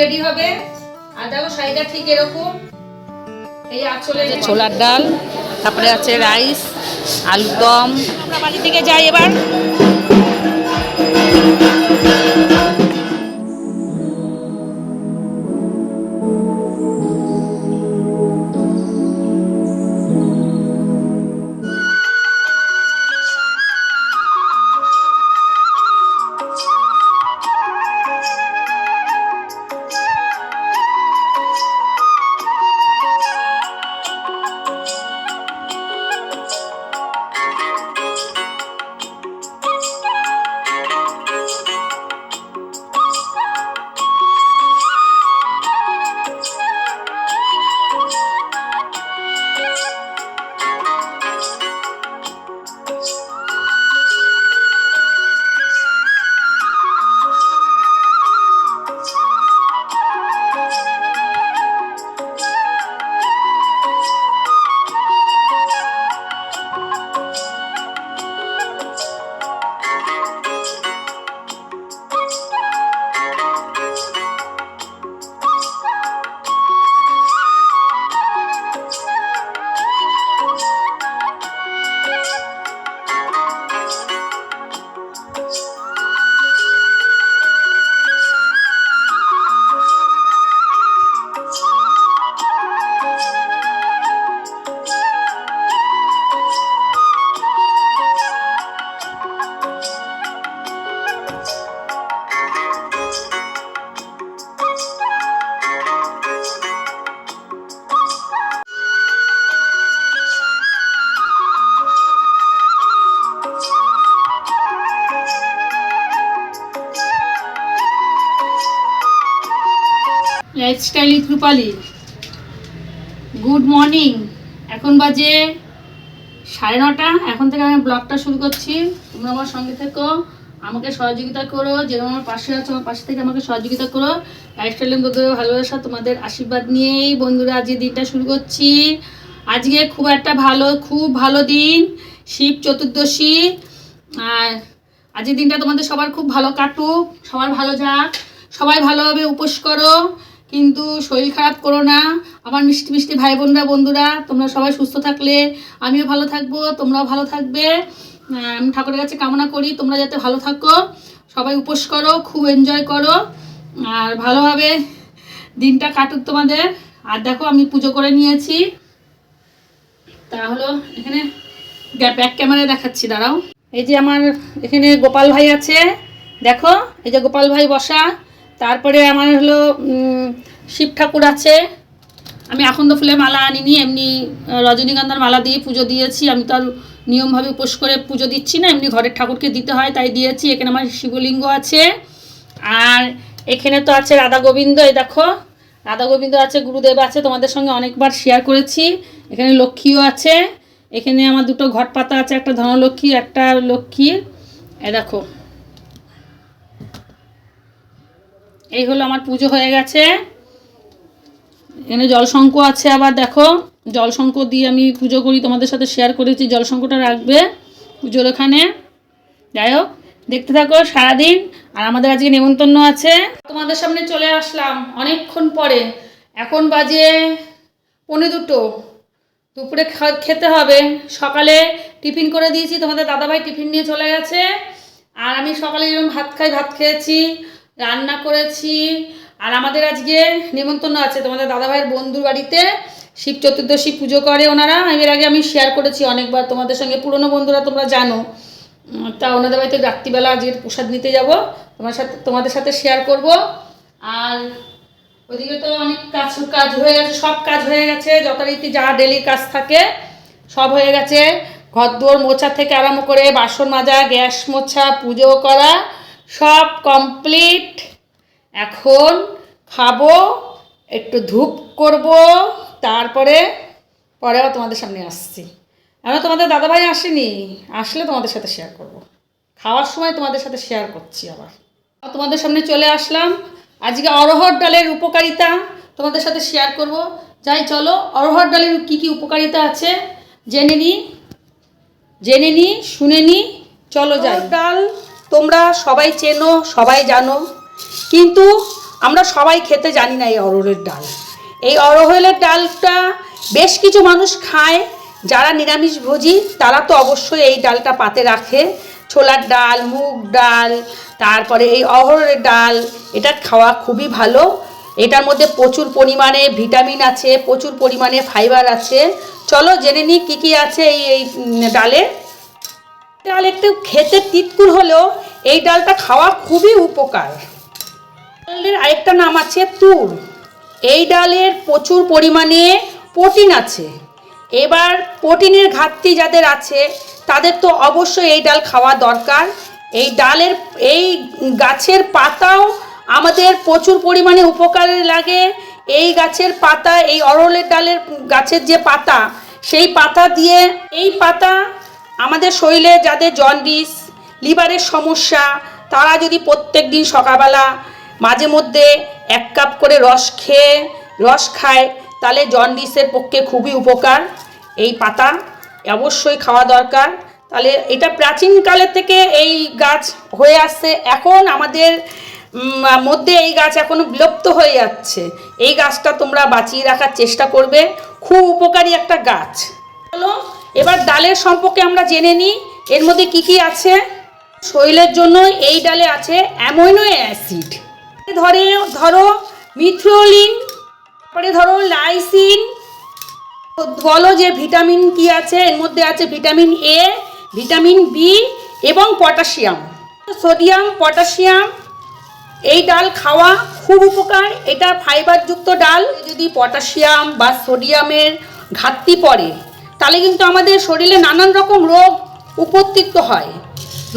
Ready হবে। আর দেখো শাড়িটা ঠিক এরকম। এই আঁচলে ছোলার ডাল তারপরে আছে রাইস আলুর দম। আমরা বাড়ি থেকে যাই এবার। Lifestyle with good morning. এখন বাজে সাড়ে নটা। এখন থেকে আমি ব্লগটা শুরু করছি। তোমরা আমার সঙ্গে থেকো। আমাকে সহযোগিতা করো। যেরকম আমার পাশে আছো, আমার পাশে থেকে আমাকে সহযোগিতা করো। লাইফস্টাইলের বন্ধুরা ভালোবাসা তোমাদের আশীর্বাদ নিয়েই বন্ধুরা আজকে দিনটা শুরু করছি। আজকে খুব একটা ভালো, খুব ভালো দিন। শিব চতুর্দশী। আর আজকের দিনটা তোমাদের সবার খুব ভালো কাটুক। সবার ভালো যাক। সবাই ভালোভাবে উপোস করো। কিন্তু শরীর খারাপ করো না। আমার মিষ্টি মিষ্টি ভাই বোনরা বন্ধুরা, তোমরা সবাই সুস্থ থাকলে। আমিও ভালো থাকব, তোমরাও ভালো থাকবে। আমি ঠাকুরের কাছে কামনা করি, তোমরা যাতে ভালো থাকো। সবাই উপোস করো, খুব এনজয় করো। আর ভালোভাবে দিনটা কাটুক তোমাদের। আর দেখো, আমি পুজো করে নিয়েছি। তা হলো এখানে ব্যাক ক্যামেরায় দেখাচ্ছি, দাঁড়াও। এই যে আমার এখানে গোপাল ভাই আছে। দেখো, এই যে গোপাল ভাই বসা। তারপরে আমার হলো শিব ঠাকুর আছে। আমি আকন্দ ফুলের মালা আনিনি, এমনি রজনীগন্ধার মালা দিয়ে পুজো দিয়েছি। আমি তো আর নিয়মভাবে উপোস করে পুজো দিচ্ছি না, এমনি ঘরের ঠাকুরকে দিতে হয়, তাই দিয়েছি। এখানে আমার শিবলিঙ্গ আছে। আর এখানে তো আছে রাধা গোবিন্দ, এই দেখো। রাধা গোবিন্দ আছে, গুরুদেব আছে, তোমাদের সঙ্গে অনেকবার শেয়ার করেছি। এখানে লক্ষ্মীও আছে। এখানে আমার দুটো ঘট পাতা আছে, একটা ধনলক্ষ্মী, একটা লক্ষ্মীর। এ দেখো। এই হলো আমার পুজো হয়ে গেছে। এখানে জলশঙ্ক আছে আবার দেখো। জলশঙ্ক দিয়ে আমি পুজো করি, তোমাদের সাথে শেয়ার করেছি, জলশঙ্কটা রাখবে পুজোর ওখানে। যাই হোক, দেখতে থাকো সারাদিন। আর আমাদের আজকে নেমন্তন্ন আছে। তোমাদের সামনে চলে আসলাম অনেকক্ষণ পরে। এখন বাজে পৌনে দুটো। দুপুরে খেতে হবে। সকালে টিফিন করে দিয়েছি, তোমাদের দাদাভাই টিফিন নিয়ে চলে গেছে। আর আমি সকালে যেরকম ভাত খাই, ভাত খেয়েছি। রান্না করেছি। আর আমাদের আজকে নিমন্ত্রণ আছে। তোমাদের দাদাভাইয়ের বন্ধুর বাড়িতে শিব চতুর্দশী পুজো করে ওনারা। এর আগে আমি শেয়ার করেছি অনেকবার তোমাদের সঙ্গে। পুরনো বন্ধুরা তোমরা জানো। তা ওনাদের বাড়িতে রাত্রিবেলা আজকে প্রসাদ নিতে যাব। তোমার সাথে তোমাদের সাথে শেয়ার করব। আর ওদিকে তো অনেক কাজ কাজ হয়ে গেছে। সব কাজ হয়ে গেছে। যথারীতি যা ডেলি কাজ থাকে সব হয়ে গেছে। ঘর দুয়ার মোছা থেকে আরম্ভ করে বাসন মাজা, গ্যাস মোছা, পুজো করা। সব কমপ্লিট এখন খাব, একটু ধূপ করব, তারপরে পরে আবার তোমাদের সামনে আসছি। আমরা তোমাদের দাদাভাই আসেনি, আসলে তোমাদের সাথে শেয়ার করব। খাওয়ার সময় তোমাদের সাথে শেয়ার করছি আবার। তোমাদের সামনে চলে আসলাম। আজকে অরহর ডালের উপকারিতা তোমাদের সাথে শেয়ার করব। যাই, চলো অরহর ডালের কী কী উপকারিতা আছে জেনে নিই জেনে নি, শুনে নি, চলো যাই। ডাল তোমরা সবাই চেনো, সবাই জানো, কিন্তু আমরা সবাই খেতে জানি না এই অরহরের ডাল। এই অরহরের ডালটা বেশ কিছু মানুষ খায়, যারা নিরামিষ নিরামিষভোজী তারা তো অবশ্যই এই ডালটা পাতে রাখে। ছোলার ডাল, মুগ ডাল, তারপরে এই অহরের ডাল, এটা খাওয়া খুবই ভালো। এটার মধ্যে প্রচুর পরিমাণে ভিটামিন আছে, প্রচুর পরিমাণে ফাইবার আছে। চলো জেনে নিই কী কী আছে এই এই ডালে। ডাল একটু খেতে তিতকুল হলেও এই ডালটা খাওয়া খুবই উপকার। ডালের আরেকটা নাম আছে তুর। এই ডালের প্রচুর পরিমাণে প্রোটিন আছে। এবার প্রোটিনের ঘাটতি যাদের আছে, তাদের তো অবশ্যই এই ডাল খাওয়া দরকার। এই ডালের, এই গাছের পাতাও আমাদের প্রচুর পরিমাণে উপকারে লাগে। এই গাছের পাতা, এই অরলের ডালের গাছের যে পাতা, সেই পাতা দিয়ে, এই পাতা আমাদের শরীরে যাদের জন্ডিস লিভারের সমস্যা, তারা যদি প্রত্যেক দিন সকালবেলা মাঝে মধ্যে এক কাপ করে রস খেয়ে, রস খায়, তাহলে জন্ডিসের পক্ষে খুবই উপকার এই পাতা। অবশ্যই খাওয়া দরকার। তাহলে এটা প্রাচীনকালের থেকে এই গাছ হয়ে আসছে। এখন আমাদের মধ্যে এই গাছ এখনও বিলুপ্ত হয়ে যাচ্ছে। এই গাছটা তোমরা বাঁচিয়ে রাখার চেষ্টা করবে। খুব উপকারী একটা গাছ। চলো এবার ডালের সম্পর্কে আমরা জেনে নিই। এর মধ্যে কি কি আছে? শরীরের জন্য এই ডালে আছে অ্যামোনো অ্যাসিড। ধরে, ধরো মিথ্রোলিন, তারপরে ধরো লাইসিন। বলো যে ভিটামিন কি আছে? এর মধ্যে আছে ভিটামিন এ, ভিটামিন বি এবং পটাশিয়াম। সোডিয়াম, পটাশিয়াম, এই ডাল খাওয়া খুব উপকার। এটা ফাইবারযুক্ত ডাল। যদি পটাশিয়াম বা সোডিয়ামের ঘাটতি পড়ে তাহলে কিন্তু আমাদের শরীরে নানান রকম রোগ উপস্থিত হয়।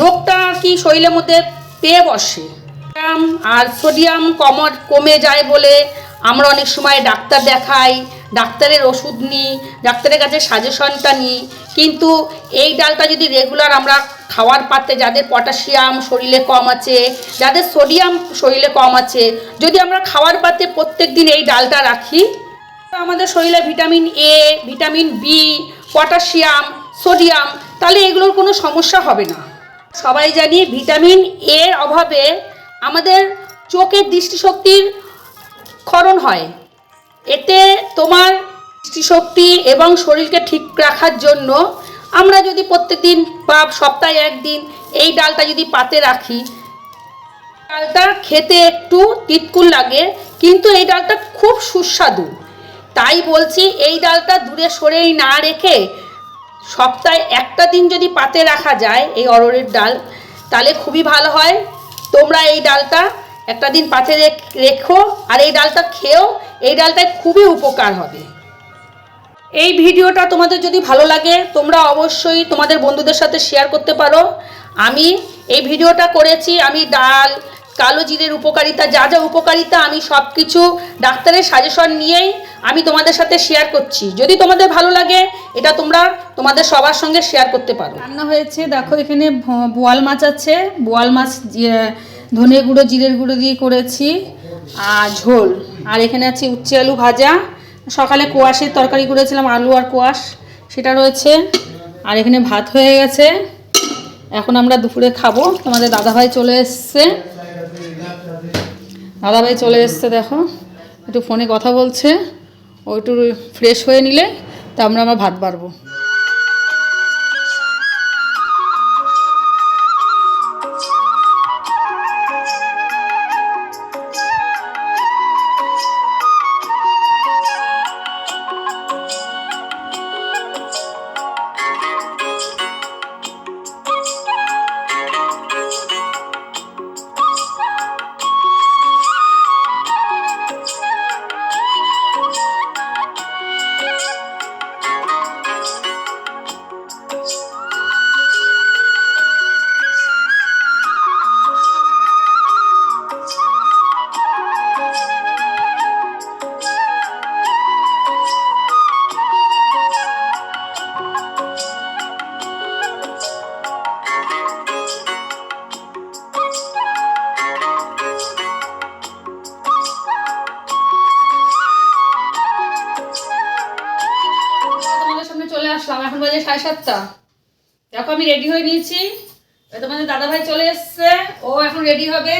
রোগটা কি শরীরের মধ্যে পেয়ে বসে। আর সোডিয়াম কম কমে যায় বলে আমরা অনেক সময় ডাক্তার দেখাই, ডাক্তারের ওষুধ নিই, ডাক্তারের কাছে সাজেশনটা নিই। কিন্তু এই ডালটা যদি রেগুলার আমরা খাওয়ার পাত্রে যাদের পটাশিয়াম শরীরে কম আছে, যাদের সোডিয়াম শরীরে কম আছে, যদি আমরা খাওয়ার পাত্রে প্রত্যেক দিন এই ডালটা রাখি আমাদের শরীরে vitamin A vitamin B potassium, sodium, তাহলে এগুলোর কোনো সমস্যা হবে না। সবাই জানি ভিটামিন এর অভাবে আমাদের চোখের দৃষ্টিশক্তির ক্ষরণ হয়। এতে তোমার দৃষ্টিশক্তি এবং শরীরকে ঠিক রাখার জন্য আমরা যদি প্রত্যেকদিন বা সপ্তাহে একদিন এই ডালটা যদি পাতে রাখি ডালটা খেতে একটু তিতকুল লাগে, কিন্তু এই ডালটা খুব সুস্বাদু। তাই বলছি, এই ডালটা দূরে সরেই না রেখে সপ্তাহে একটা দিন যদি পাতে রাখা যায় এই অরহরের ডাল, তাহলে খুবই ভালো হয়। তোমরা এই ডালটা একটা দিন পাতে রেখো আর এই ডালটা খেয়েও এই ডালটায় খুবই উপকার হবে। এই ভিডিওটা তোমাদের যদি ভালো লাগে, তোমরা অবশ্যই তোমাদের বন্ধুদের সাথে শেয়ার করতে পারো। আমি এই ভিডিওটা করেছি, আমি ডাল কালো জিরের উপকারিতা, যা যা উপকারিতা, আমি সব কিছু ডাক্তারের সাজেশন নিয়েই আমি তোমাদের সাথে শেয়ার করছি। যদি তোমাদের ভালো লাগে, এটা তোমরা তোমাদের সবার সঙ্গে শেয়ার করতে পারো। রান্না হয়েছে, দেখো এখানে বোয়াল মাছ আছে। বোয়াল মাছ ধনে গুঁড়ো, জিরের গুঁড়ো দিয়ে করেছি, আর ঝোল। আর এখানে আছে উচ্ছে আলু ভাজা। সকালে কোয়াশের তরকারি করেছিলাম, আলু আর কোয়াশ, সেটা রয়েছে। আর এখানে ভাত হয়ে গেছে। এখন আমরা দুপুরে খাব। তোমাদের দাদাভাই চলে এসছে। দাদাভাই চলে এসছে, দেখো। একটু ফোনে কথা বলছে। ও একটু ফ্রেশ হয়ে নিলে, তা আমরা আমার ভাত বাড়বো। সাতটা দেখো আমি রেডি হয়ে নিয়েছি। তোমাদের দাদাভাই চলে এসছে। ও এখন রেডি হবে।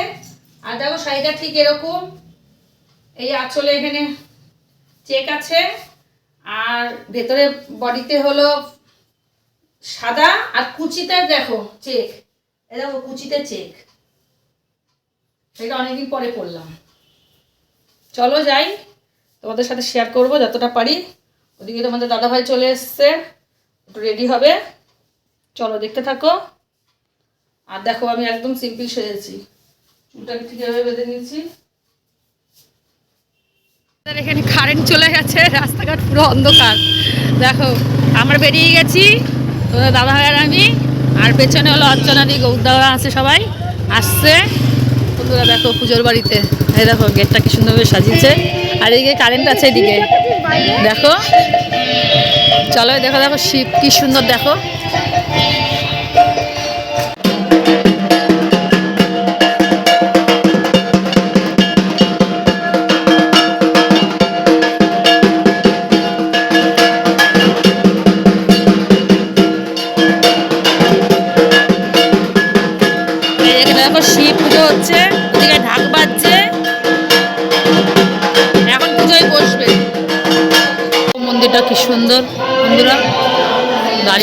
আর দেখো শাড়িটা ঠিক এরকম। এই আঁচলে এখানে চেক আছে। আর ভেতরে বডিতে হলো সাদা আর কুচিতে দেখো চেক এই দেখো কুচিতে চেক এটা অনেকদিন পরে পড়লাম চলো যাই। তোমাদের সাথে শেয়ার করব যতটা পারি। ওদিকে তোমাদের দাদাভাই চলে এসছে। একটু রেডি হবে? চলো, দেখতে থাকো। আর দেখো, আমি একদম সিম্পল সেজেছি। চুলটাকে ঠিক এভাবে বেঁধে নিয়েছি। এখানে কারেন্ট চলে গেছে, রাস্তাঘাট পুরো অন্ধকার। দেখো, আমরা বেরিয়ে গেছি দাদা আর আমি, আর পেছনে হলো অর্চনাদি গৌদাওয়া আছে সবাই, আসছে। বন্ধুরা, দেখো পুজোর বাড়িতে। এই দেখো, গেটটা কি সুন্দরভাবে সাজিয়েছে। আর এদিকে কারেন্ট আছে এদিকে। দেখো চলো দেখো দেখো শিব কি সুন্দর দেখো।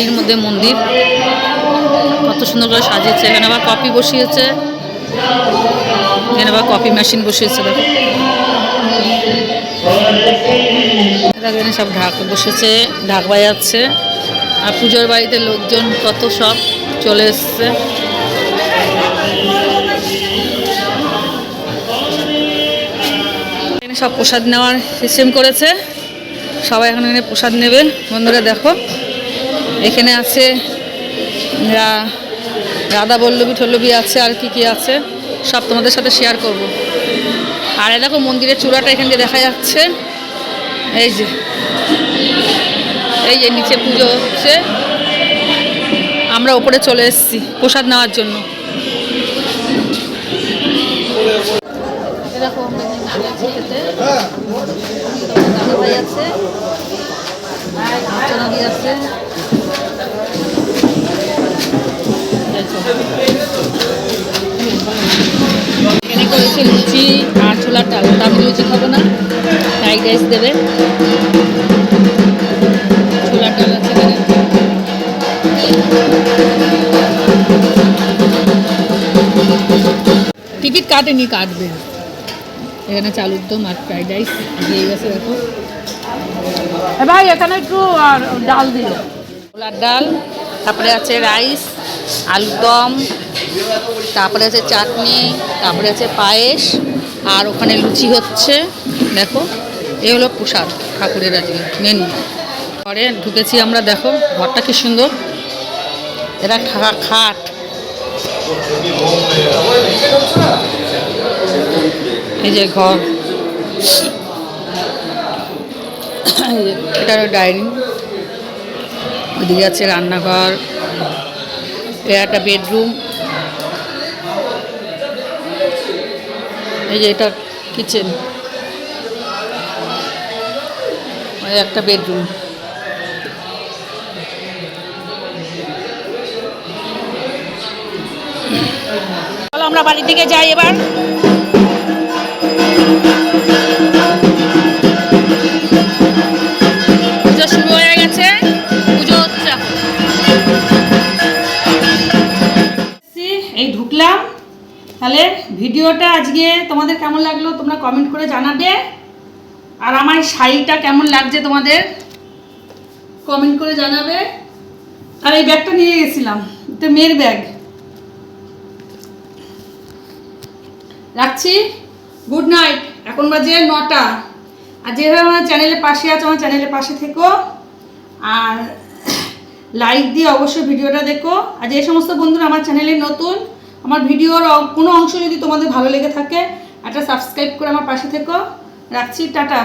গাড়ির মধ্যে মন্দির। কত সুন্দর করে সাজিয়েছে। এখানে আবার কপি বসিয়েছে। এখানে আবার কপি মেশিন বসিয়েছে দেখো, এখানে সব ঢাক বসেছে ঢাক বাজাচ্ছে। আর পুজোর বাড়িতে লোকজন কত সব চলে এসছে। এখানে সব প্রসাদ নেওয়ার সিস্টেম করেছে। সবাই এখন এখানে প্রসাদ নেবে। বন্ধুরা দেখো। এখানে আছে রাধা বল্লভী ঠল্লভী আছে, আর কি কি আছে, সব তোমাদের সাথে শেয়ার করব। আর দেখো মন্দিরের চূড়াটা এখান দেখা যাচ্ছে। এই যে এই যে নিচে পুজো হচ্ছে। আমরা ওপরে চলে এসেছি প্রসাদ নেওয়ার জন্য। আছে খেতে আছে। করেছে লুচি আর ছোলার ডাল তা আমি লুচি খাব না ফ্রাইড রাইস দেবে। ছোলার ডাল আছে টিকিট কাটেনি কাটবে। এখানে চালুর দম আর ফ্রাইড রাইস দিয়ে গেছে দেখো। ভাই এখানে একটু আর ডাল দিল ছোলার ডাল তারপরে আছে রাইস আলুর দম তারপরে আছে চাটনি, তারপরে আছে পায়েস, আর ওখানে লুচি হচ্ছে। দেখো, এ হলো প্রসাদ ঠাকুরের আজকে মেনু ঘরে ঢুকেছি আমরা, দেখো, ঘরটা কি সুন্দর। খা- খাট। এই যে ঘর। এটা ডাইনিং। ওদিকে আছে রান্নাঘর। এটা একটা বেডরুম। এই যে এটা কিচেন একটা বেডরুম আমরা বাড়ির দিকে যাই এবার। ভিডিওটা আজকে তোমাদের কেমন লাগল তোমরা কমেন্ট করে জানাবে। আর আমার শাড়িটা কেমন লাগছে তোমাদের কমেন্ট করে জানাবে। আর এই ব্যাগটা নিয়ে গেছিলাম, এটা মেয়ের ব্যাগ। রাখছি গুড নাইট এখন বাজে নটা। আর যেভাবে আমার চ্যানেলের পাশে আছো, আমার চ্যানেলের পাশে থেকো। আর লাইক দিয়ে অবশ্যই ভিডিওটা দেখো। আর যে সমস্ত বন্ধুরা আমার চ্যানেলে নতুন আমার ভিডিওর কোনো অংশ যদি তোমাদের ভালো লেগে থাকে, একটা সাবস্ক্রাইব করে আমার পাশে থেকো। রাখছি, টাটা।